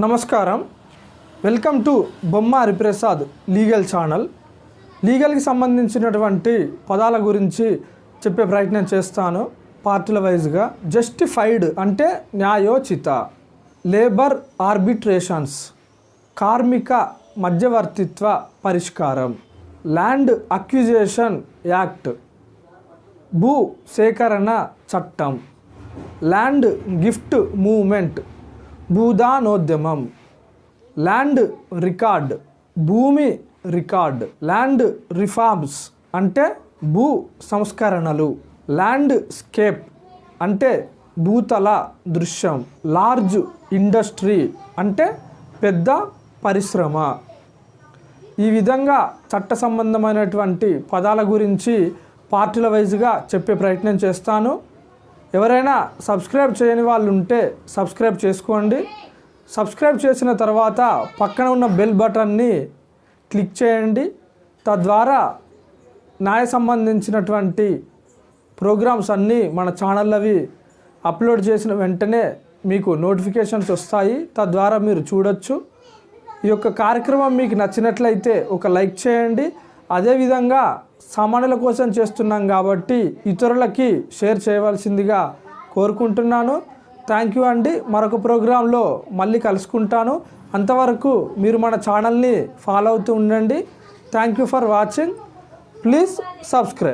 నమస్కారం. Welcome to బొమ్మ Hariprasad legal channel. లీగల్కి సంబంధించినటువంటి పదాల గురించి చెప్పే ప్రయత్నం చేస్తాను పార్టీల వైజ్గా. జస్టిఫైడ్ అంటే న్యాయోచిత లేబర్ ఆర్బిట్రేషన్స్ కార్మిక మధ్యవర్తిత్వ పరిష్కారం. ల్యాండ్ అక్యుజేషన్ యాక్ట్ భూ సేకరణ చట్టం. ల్యాండ్ గిఫ్ట్ మూవ్మెంట్ భూదానోద్యమం. ల్యాండ్ రికార్డ్ భూమి రికార్డ్ ల్యాండ్ రిఫార్మ్స్ అంటే భూ సంస్కరణలు. ల్యాండ్ స్కేప్ అంటే భూతల దృశ్యం. లార్జ్ ఇండస్ట్రీ అంటే పెద్ద పరిశ్రమ. ఈ విధంగా చట్ట సంబంధమైనటువంటి పదాల గురించి పార్టీల వైజ్గా చెప్పే ప్రయత్నం చేస్తాను. ఎవరైనా సబ్స్క్రైబ్ చేయని వాళ్ళు ఉంటే సబ్స్క్రైబ్ చేసుకోండి. సబ్స్క్రైబ్ చేసిన తర్వాత పక్కన ఉన్న బెల్ బటన్ని క్లిక్ చేయండి. తద్వారా న్యాయ సంబంధించినటువంటి ప్రోగ్రామ్స్ అన్నీ మన ఛానళ్ళవి అప్లోడ్ చేసిన వెంటనే మీకు నోటిఫికేషన్స్ వస్తాయి. తద్వారా మీరు చూడొచ్చు. ఈ యొక్క కార్యక్రమం మీకు నచ్చినట్లయితే ఒక లైక్ చేయండి. అదేవిధంగా సామాన్యుల కోసం చేస్తున్నాం కాబట్టి ఇతరులకి షేర్ చేయవలసిందిగా కోరుకుంటున్నాను. థ్యాంక్ యూ అండి. మరొక ప్రోగ్రాంలో మళ్ళీ కలుసుకుంటాను. అంతవరకు మీరు మన ఛానల్ని ఫాలో అవుతూ ఉండండి. Thank you for watching. Please subscribe.